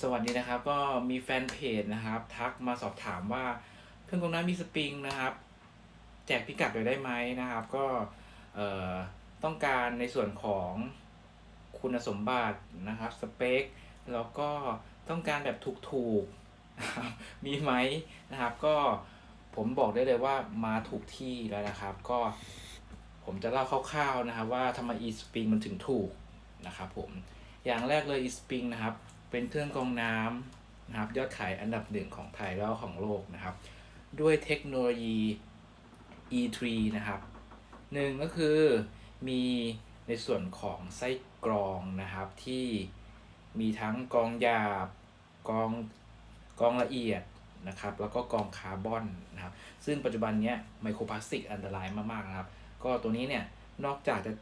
สวัสดีนะครับ ก็มีแฟนเพจนะครับ ทักมาสอบถามว่าเครื่องกรองน้ำมีสปริงนะครับ แจกพิกัดหน่อยได้ไหมนะครับ ก็เอ่อต้องการในส่วนของคุณสมบัตินะครับสเปคแล้วก็ต้องการแบบถูกๆนะครับมีไหมนะครับ ก็ผมบอกได้เลยว่ามาถูกที่แล้วนะครับ ก็ผมจะเล่าคร่าวๆนะครับ ว่าทำไม eSpring มันถึงถูกนะครับผมอย่างแรกเลย eSpring นะครับ เป็นเครื่องกรองน้ำนะครับยอดขายอันดับหนึ่งของไทยแล้วของโลกนะครับ ด้วยเทคโนโลยี E3 นะครับหนึ่งก็คือมีในส่วนของไส้กรองนะครับที่มีทั้งกรองหยาบกรองกรองละเอียดนะครับแล้วก็กรองคาร์บอนนะครับซึ่งปัจจุบันเนี้ยไมโครพลาสติกอันตรายมากๆนะครับ ก็ตัวนี้เนี่ยนอกจากจะ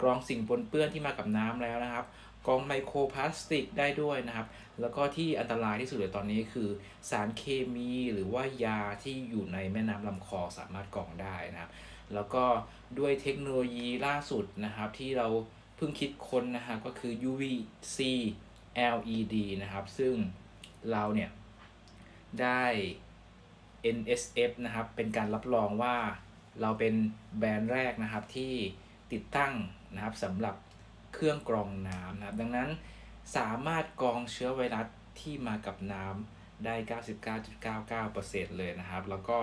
กรองสิ่งปนเปื้อนที่มากับน้ำแล้วนะครับ กองไมโครพลาสติกได้ด้วยนะครับ แล้วก็ที่อันตรายที่สุดเลยตอนนี้คือสารเคมีหรือว่ายาที่อยู่ในแม่น้ำลำคลองสามารถกรองได้นะครับ แล้วก็ด้วยเทคโนโลยีล่าสุดนะครับ ที่เราเพิ่งคิดค้นนะครับก็คือ UVC LED นะครับ ซึ่งเราเนี่ยได้ NSF นะครับ เป็นการรับรองว่าเราเป็นแบรนด์แรกนะครับที่ติดตั้งนะครับสำหรับ เครื่องกรองน้ำนะครับ ดังนั้นสามารถกรองเชื้อไวรัสที่มากับน้ำได้ 99.99%เลยนะครับ แล้วก็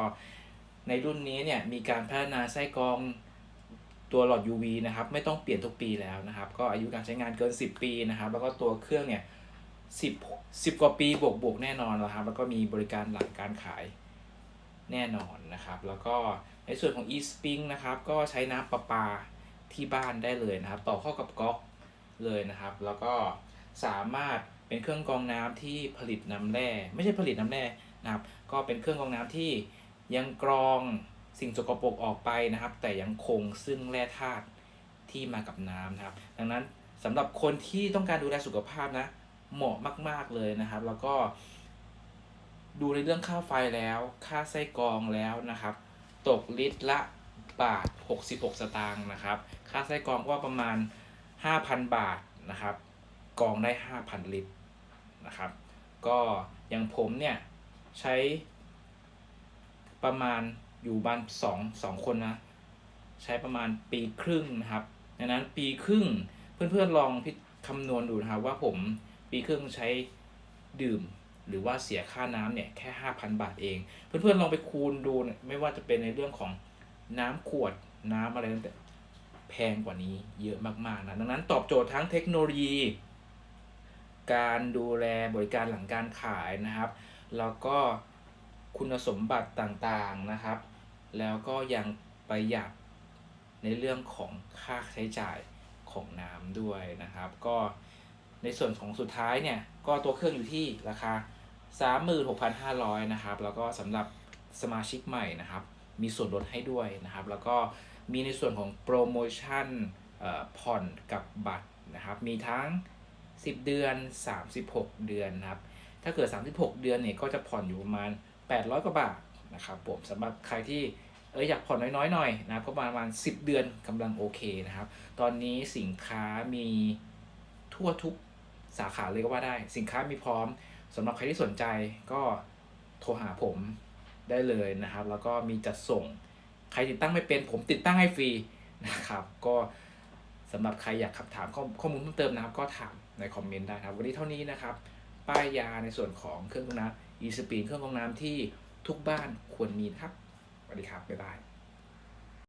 ในรุ่นนี้เนี่ยมีการพัฒนาไส้กรองตัวหลอด UV นะครับ ไม่ต้องเปลี่ยนทุกปีแล้วนะครับ ก็อายุการใช้งานเกิน 10 ปีนะครับ แล้วก็ตัวเครื่องเนี่ย10 10กว่าปีบวกบวกแน่นอนแล้วครับ แล้วก็มีบริการหลังการขายแน่นอนนะครับ แล้วก็ในส่วนของ eSpring นะครับ ก็ใช้น้ำประปาที่บ้านได้เลยนะครับ ต่อเข้ากับก๊อก เลยนะครับ แล้วก็สามารถเป็นเครื่องกรองน้ำที่ผลิตน้ำแร่ ไม่ใช่ผลิตน้ำแร่นะครับ ก็เป็นเครื่องกรองน้ำที่ยังกรองสิ่งสกปรกออกไปนะครับ แต่ยังคงซึ่งแร่ธาตุที่มากับน้ำนะครับ ดังนั้นสำหรับคนที่ต้องการดูแลสุขภาพนะ เหมาะมาก ๆเลยนะครับ แล้วก็ ดูในเรื่องค่าไฟแล้ว ค่าไส้กรองแล้วนะครับ ตกลิตรละบาท 66 สตางค์นะครับ ค่าไส้กรองก็ประมาณ 5,000 บาทนะครับ กองได้ 5,000 ลิตรนะครับ ก็อย่างผมเนี่ย ใช้ประมาณอยู่บ้านสองสองคนนะ ใช้ประมาณปีครึ่งนะครับดังนั้นปีครึ่งเพื่อนๆลองพิคำนวณดูนะครับว่าผมปีครึ่งใช้ดื่มหรือว่าเสียค่าน้ำเนี่ยแค่ 5,000 บาทเอง เพื่อนๆลองไปคูณดู ไม่ว่าจะเป็นในเรื่องของน้ำขวดน้ำอะไรตั้ง แพงกว่านี้เยอะมากๆนะดังนั้นตอบโจทย์ทั้งเทคโนโลยี การดูแลบริการหลังการขายนะครับ แล้วก็คุณสมบัติต่างๆนะครับ แล้วก็ยังประหยัดในเรื่องของค่าใช้จ่ายของน้ำด้วยนะครับ ก็ในส่วนของสุดท้ายเนี่ยก็ตัวเครื่องอยู่ที่ราคา 36,500นะครับแล้วก็สำหรับสมาชิกใหม่นะครับ มีส่วนลดให้ด้วยนะครับ แล้วก็มีในส่วนของโปรโมชั่นผ่อนกับบัตรนะครับ มีทั้ง 10 เดือน 36 เดือนนะครับ ถ้าเกิด 36 เดือนเนี่ยก็จะผ่อนอยู่ประมาณ 800 กว่าบาทนะครับผมสำหรับใครที่เอออยากผ่อนน้อยๆหน่อยนะครับก็ประมาณ 10 เดือนกำลังโอเคนะครับ ตอนนี้สินค้ามีทั่วทุกสาขาเลยก็ว่าได้ สินค้ามีพร้อมสำหรับใครที่สนใจก็โทรหาผม ได้เลยนะครับ แล้วก็มีจัดส่ง ใครติดตั้งไม่เป็นผมติดตั้งให้ฟรีนะครับ ก็สำหรับใครอยากคำถามข้อข้อมูลเพิ่มเติมนะครับ ก็ถามในคอมเมนต์ได้ครับ วันนี้เท่านี้นะครับ ป้ายยาในส่วนของเครื่องกรองน้ำอีสปีนเครื่องกรองน้ำที่ทุกบ้านควรมีครับสวัสดีครับบ๊ายบาย